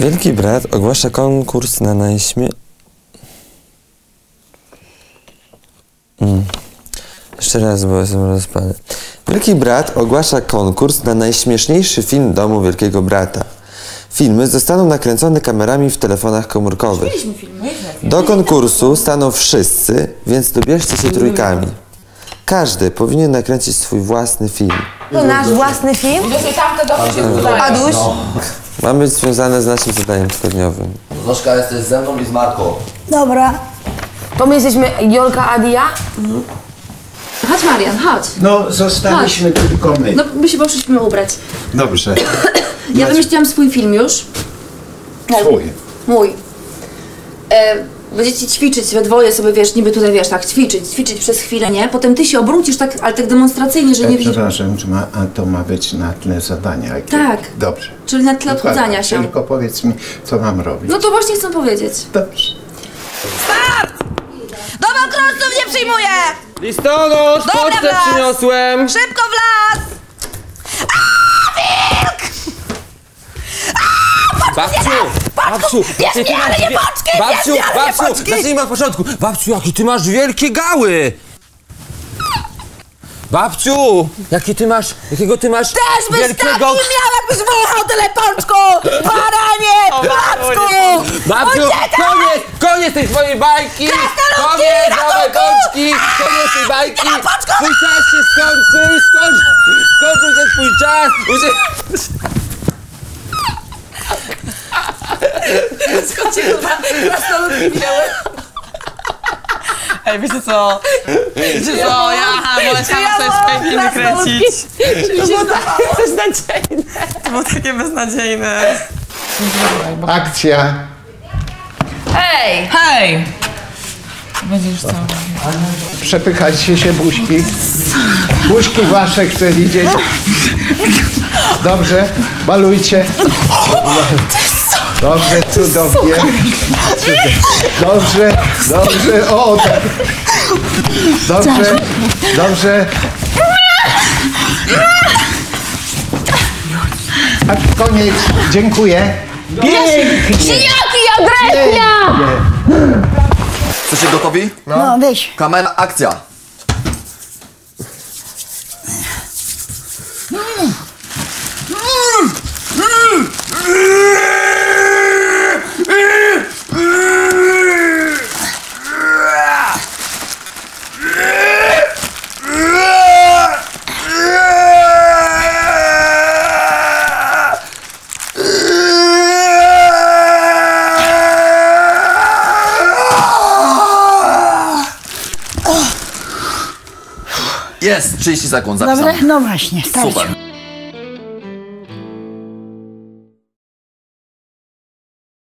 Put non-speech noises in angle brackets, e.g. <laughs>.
Wielki Brat ogłasza konkurs na najśmie... Mm. Jeszcze raz, bo jestem rozpany. Wielki Brat ogłasza konkurs na najśmieszniejszy film domu Wielkiego Brata. Filmy zostaną nakręcone kamerami w telefonach komórkowych. Do konkursu staną wszyscy, więc dobierzcie się trójkami. Każdy powinien nakręcić swój własny film. To nasz własny film? Aduś? Ma być związane z naszym zadaniem tygodniowym. Zośka, jesteś ze mną i z Marką. Dobra. To my jesteśmy Jolka, Adi, ja? Chodź Marian, chodź. No, zostaliśmy tylko my. No my się poszliśmy ubrać. Dobrze. Ja wymyśliłam swój film już. Twój. Mój. E, będziecie ćwiczyć we dwoje sobie, wiesz, niby tutaj, wiesz, tak, ćwiczyć, ćwiczyć przez chwilę, nie? Potem ty się obrócisz tak, ale tak demonstracyjnie, że nie E, widzisz. przepraszam, czy ma, a to ma być na tle zadania jakiegoś? Tak. Dobrze. Czyli na tle Dokładnie. odchudzania się. Tylko powiedz mi, co mam robić. No to właśnie chcę powiedzieć. Dobrze. Domokrążców nie przyjmuję! Listonosz, Dobra, pocztę przyniosłem! Szybko w las! Babciu! Babciu! jakie ty masz wie- Babciu, babciu! Zacznijmy od początku! Babciu, jakie ty masz wielkie gały! Babciu! Jakie ty masz, jakiego ty masz Też byś wielkiego... taki miał, jakbyś wyjechał tyle pączku! Baranie! Placku! <laughs> Babciu, Uciekaj! koniec, koniec tej twojej bajki! Krasnoludki, Koniec, dawaj ratunku! pączki! Koniec tej bajki! Nie ma pączków! Twój czas się skończył! Skończył, skończył się twój czas! Ucie... Ej, wiecie co? Wiecie co? Ja wolę sobie swoje filmy kręcić. To było takie beznadziejne. To było takie beznadziejne. Akcja. Hej! Hej! Będziesz co? Przepychajcie się buźki. Buźki wasze chcę widzieć. Dobrze, balujcie. Dobrze, cudownie. Dobrze, dobrze, o tak. Dobrze, dobrze. A koniec, dziękuję. Pięknie. Jaki agresja! Jesteście gotowi? No, weź. Kamera, akcja. Jest, 30 sekund zapisane. No właśnie, starczy. Super.